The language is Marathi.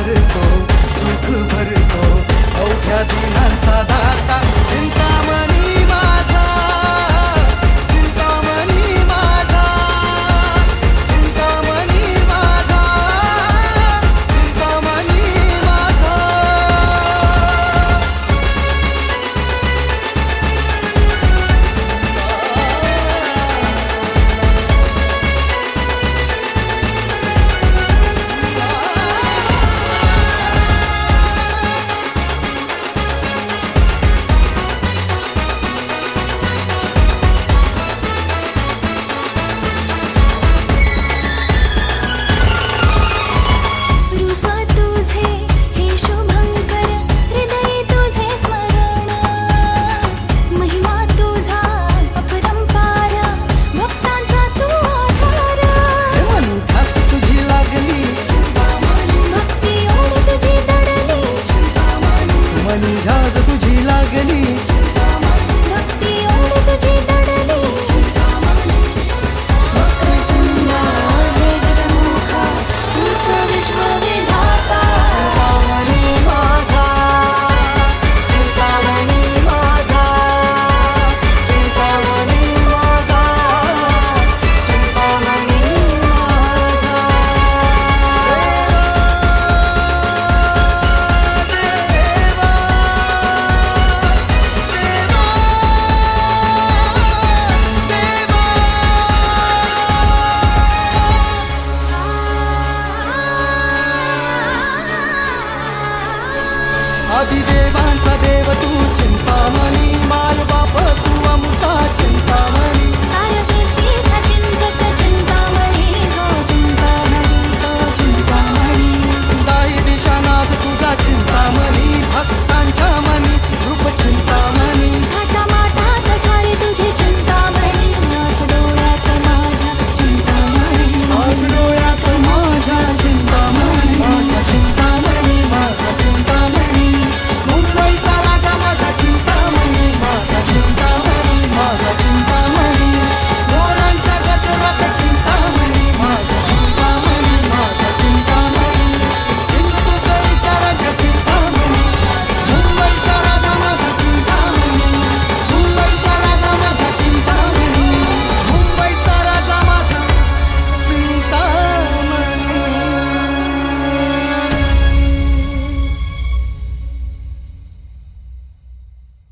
भरतो सुख भरतो. अवघ्या दिनांचा दाता आदिदेवांचा देव तू चिंतामणी माल बाप